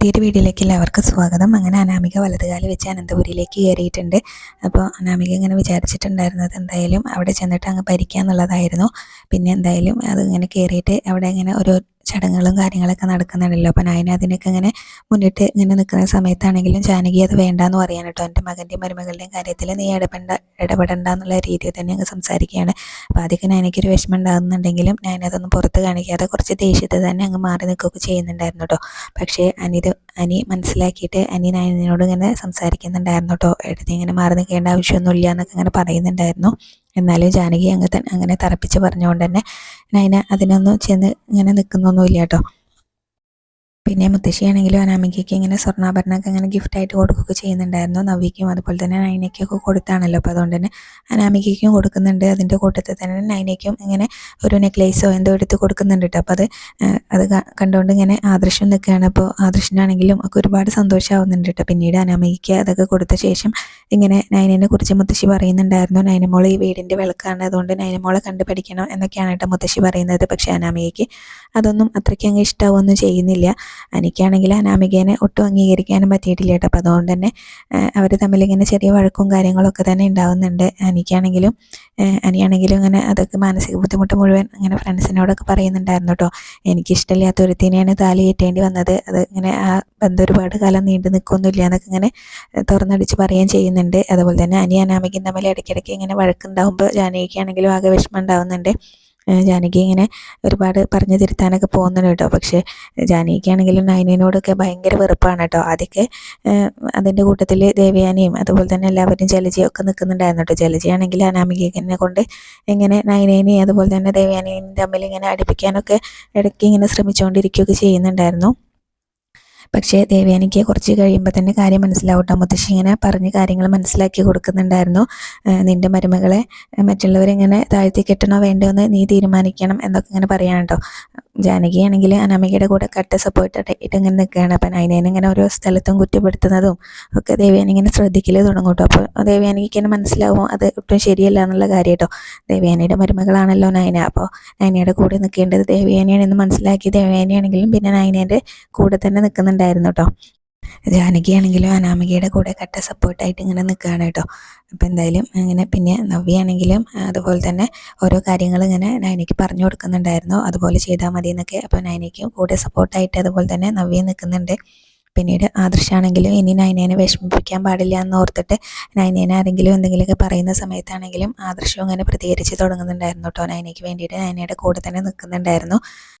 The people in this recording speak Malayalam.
പുതിയൊരു വീഡിയോയിലേക്ക് എല്ലാവർക്കും സ്വാഗതം. അങ്ങനെ അനാമിക വലതുകാലി വെച്ച് അനന്തപുരിയിലേക്ക് കയറിയിട്ടുണ്ട്. അപ്പോൾ അനാമിക ഇങ്ങനെ വിചാരിച്ചിട്ടുണ്ടായിരുന്നത് എന്തായാലും അവിടെ ചെന്നിട്ട് അങ്ങ് ഭരിക്കുക എന്നുള്ളതായിരുന്നു. പിന്നെ എന്തായാലും അത് ഇങ്ങനെ കയറിയിട്ട് അവിടെ ഇങ്ങനെ ഓരോ ചടങ്ങുകളും കാര്യങ്ങളൊക്കെ നടക്കുന്നുണ്ടല്ലോ. അപ്പം നായന അതിനൊക്കെ ഇങ്ങനെ മുന്നിട്ട് ഇങ്ങനെ നിൽക്കുന്ന സമയത്താണെങ്കിലും ജാനകി അത് വേണ്ടാന്ന് പറയാൻ കേട്ടോ. എന്റെ മകന്റെയും മരുമകളുടെയും കാര്യത്തിൽ നീ ഇടപെട ഇടപെടണ്ട എന്നുള്ള രീതിയിൽ തന്നെ അങ്ങ് സംസാരിക്കുകയാണ്. അപ്പോൾ ആദ്യമൊക്കെ എനിക്കൊരു വിഷമം ഉണ്ടാകുന്നുണ്ടെങ്കിലും ഞാനതൊന്നും പുറത്ത് കാണിക്കാതെ കുറച്ച് ദേഷ്യത്തിൽ തന്നെ അങ്ങ് മാറി നിൽക്കുകയൊക്കെ ചെയ്യുന്നുണ്ടായിരുന്നു കേട്ടോ. പക്ഷേ അനിത് അനി മനസ്സിലാക്കിയിട്ട് അനി നയനോട് ഇങ്ങനെ സംസാരിക്കുന്നുണ്ടായിരുന്നു കേട്ടോ. എടുത്ത് ഇങ്ങനെ മാറി നിൽക്കേണ്ട ആവശ്യമൊന്നുമില്ല എന്നൊക്കെ ഇങ്ങനെ പറയുന്നുണ്ടായിരുന്നു. എന്നാലും ജാനകി അങ്ങ് അങ്ങനെ തറപ്പിച്ച് പറഞ്ഞുകൊണ്ട് തന്നെ നയന അതിനൊന്നും ചെന്ന് ഇങ്ങനെ നിൽക്കുന്നൊന്നുമില്ല കേട്ടോ. പിന്നെ മുത്തശ്ശിയാണെങ്കിലും അനാമികയ്ക്ക് ഇങ്ങനെ സ്വർണാഭരണമൊക്കെ ഇങ്ങനെ ഗിഫ്റ്റായിട്ട് കൊടുക്കുകയൊക്കെ ചെയ്യുന്നുണ്ടായിരുന്നു. നവിക്കും അതുപോലെ തന്നെ നൈനയ്ക്കൊക്കെ കൊടുത്താണല്ലോ. അപ്പോൾ അതുകൊണ്ട് തന്നെ അനാമികയ്ക്കും കൊടുക്കുന്നുണ്ട്. അതിന്റെ കൂട്ടത്തിൽ തന്നെ നൈനയ്ക്കും ഇങ്ങനെ ഒരു നെക്ലേസോ എന്തോ എടുത്ത് കൊടുക്കുന്നുണ്ട് കേട്ടോ. അപ്പോൾ അത് അത് കണ്ടുകൊണ്ട് ഇങ്ങനെ ആദർശം നിൽക്കുകയാണ്. അപ്പോൾ ആദർശനാണെങ്കിലും ഒക്കെ ഒരുപാട് സന്തോഷമാവുന്നുണ്ട് കേട്ടോ. പിന്നീട് അനാമികയ്ക്ക് അതൊക്കെ കൊടുത്ത ശേഷം ഇങ്ങനെ നൈനനെ കുറിച്ച് മുത്തശ്ശി പറയുന്നുണ്ടായിരുന്നു. നൈനമോൾ ഈ വീടിന്റെ വിളക്കാണ്. അതുകൊണ്ട് നൈനമോളെ കണ്ടു പഠിക്കണം എന്നൊക്കെയാണ് കേട്ടോ മുത്തശ്ശി പറയുന്നത്. പക്ഷേ അനാമികയ്ക്ക് അതൊന്നും അത്രയ്ക്ക് അങ്ങ് ഇഷ്ടമാവുമൊന്നും ചെയ്യുന്നില്ല. എനിക്കാണെങ്കിൽ അനാമികേനെ ഒട്ടും അംഗീകരിക്കാനും പറ്റിയിട്ടില്ല കേട്ടോ. അപ്പോൾ അതുകൊണ്ട് തന്നെ അവർ തമ്മിലിങ്ങനെ ചെറിയ വഴക്കും കാര്യങ്ങളൊക്കെ തന്നെ ഉണ്ടാവുന്നുണ്ട്. എനിക്കാണെങ്കിലും അനിയാണെങ്കിലും ഇങ്ങനെ അതൊക്കെ മാനസിക ബുദ്ധിമുട്ട് മുഴുവൻ അങ്ങനെ ഫ്രണ്ട്സിനോടൊക്കെ പറയുന്നുണ്ടായിരുന്നു കേട്ടോ. എനിക്കിഷ്ടമില്ലാത്ത ഒരുത്തിനെയാണ് താലി കെട്ടേണ്ടി വന്നത്. അത് ഇങ്ങനെ ആ ബന്ധം ഒരുപാട് കാലം നീണ്ടു നിൽക്കൊന്നുമില്ല എന്നൊക്കെ ഇങ്ങനെ തുറന്നടിച്ച് പറയുകയും ചെയ്യുന്നുണ്ട്. അതുപോലെ തന്നെ അനി അനാമിക്കും തമ്മിൽ ഇടയ്ക്കിടയ്ക്ക് ഇങ്ങനെ വഴക്കുണ്ടാകുമ്പോൾ ജാനകിക്കാണെങ്കിലും ആകെ വിഷമം ഉണ്ടാവുന്നുണ്ട്. ജാനകി ഇങ്ങനെ ഒരുപാട് പറഞ്ഞു തിരുത്താനൊക്കെ പോകുന്നുണ്ട് കേട്ടോ. പക്ഷേ ജാനകിക്കാണെങ്കിലും നയനോടൊക്കെ ഭയങ്കര വെറുപ്പാണ് കേട്ടോ. ആദ്യമൊക്കെ അതിന്റെ കൂട്ടത്തിൽ ദേവയാനിയും അതുപോലെ തന്നെ എല്ലാവരും ജലജിയൊക്കെ നിൽക്കുന്നുണ്ടായിരുന്നു കേട്ടോ. ജലജയാണെങ്കിൽ അനാമികനെ കൊണ്ട് ഇങ്ങനെ നയനേനെയും അതുപോലെ തന്നെ ദേവയാനിയും തമ്മിൽ ഇങ്ങനെ അടുപ്പിക്കാനൊക്കെ ഇടയ്ക്ക് ഇങ്ങനെ ശ്രമിച്ചുകൊണ്ടിരിക്കുകയൊക്കെ ചെയ്യുന്നുണ്ടായിരുന്നു. പക്ഷേ ദേവയാനിക്ക് കുറച്ച് കഴിയുമ്പോൾ തന്നെ കാര്യം മനസ്സിലാവട്ടോ. മുത്തശ്ശി ഇങ്ങനെ പറഞ്ഞ് കാര്യങ്ങൾ മനസ്സിലാക്കി കൊടുക്കുന്നുണ്ടായിരുന്നു. നിന്റെ മരുമകളെ മറ്റുള്ളവരിങ്ങനെ താഴ്ത്തി കെട്ടണോ വേണ്ടോ എന്ന് നീ തീരുമാനിക്കണം എന്നൊക്കെ ഇങ്ങനെ പറയാൻ കേട്ടോ ജാനകിയാണെങ്കിൽ അനാമികയുടെ കൂടെ കട്ട സപ്പോർട്ട് ഇട്ട് ഇങ്ങനെ നിൽക്കുകയാണ് അപ്പം അതിനെ ഇങ്ങനെ ഓരോ സ്ഥലത്തും കുറ്റപ്പെടുത്തുന്നതും ഒക്കെ ദേവയാനി ഇങ്ങനെ ശ്രദ്ധിക്കൽ തുടങ്ങും കേട്ടോ അപ്പോൾ ദേവയാനിക്ക് തന്നെ മനസ്സിലാവും അത് ഒട്ടും ശരിയല്ല എന്നുള്ള കാര്യം കേട്ടോ ദേവയാനിയുടെ മരുമകളാണല്ലോ നയന അപ്പോൾ നയനയുടെ കൂടെ നിൽക്കേണ്ടത് ദേവയാനിയാണെന്ന് മനസ്സിലാക്കി ദേവയാനിയാണെങ്കിലും പിന്നെ നയനേന്റെ കൂടെ തന്നെ നിൽക്കുന്നുണ്ടായിരുന്നു കേട്ടോ ജാനകിയാണെങ്കിലും അനാമികയുടെ കൂടെ കട്ട സപ്പോർട്ടായിട്ട് ഇങ്ങനെ നിൽക്കുകയാണ് കേട്ടോ അപ്പം എന്തായാലും അങ്ങനെ പിന്നെ നവ്യാണെങ്കിലും അതുപോലെ തന്നെ ഓരോ കാര്യങ്ങൾ ഇങ്ങനെ നൈനയ്ക്ക് പറഞ്ഞു കൊടുക്കുന്നുണ്ടായിരുന്നു. അതുപോലെ ചെയ്താൽ മതി എന്നൊക്കെ അപ്പോൾ നൈനിക്കും കൂടെ സപ്പോർട്ടായിട്ട് അതുപോലെ തന്നെ നവ്യ നിൽക്കുന്നുണ്ട് പിന്നീട് ആദർശാണെങ്കിലും ഇനി നൈനേനെ വിഷമിപ്പിക്കാൻ പാടില്ല എന്ന് ഓർത്തിട്ട് നൈനേനെ ആരെങ്കിലും എന്തെങ്കിലുമൊക്കെ പറയുന്ന സമയത്താണെങ്കിലും ആദർശവും അങ്ങനെ പ്രതികരിച്ച് തുടങ്ങുന്നുണ്ടായിരുന്നു കേട്ടോ നൈനയ്ക്ക് വേണ്ടിയിട്ട് നൈനയുടെ കൂടെ തന്നെ നിൽക്കുന്നുണ്ടായിരുന്നു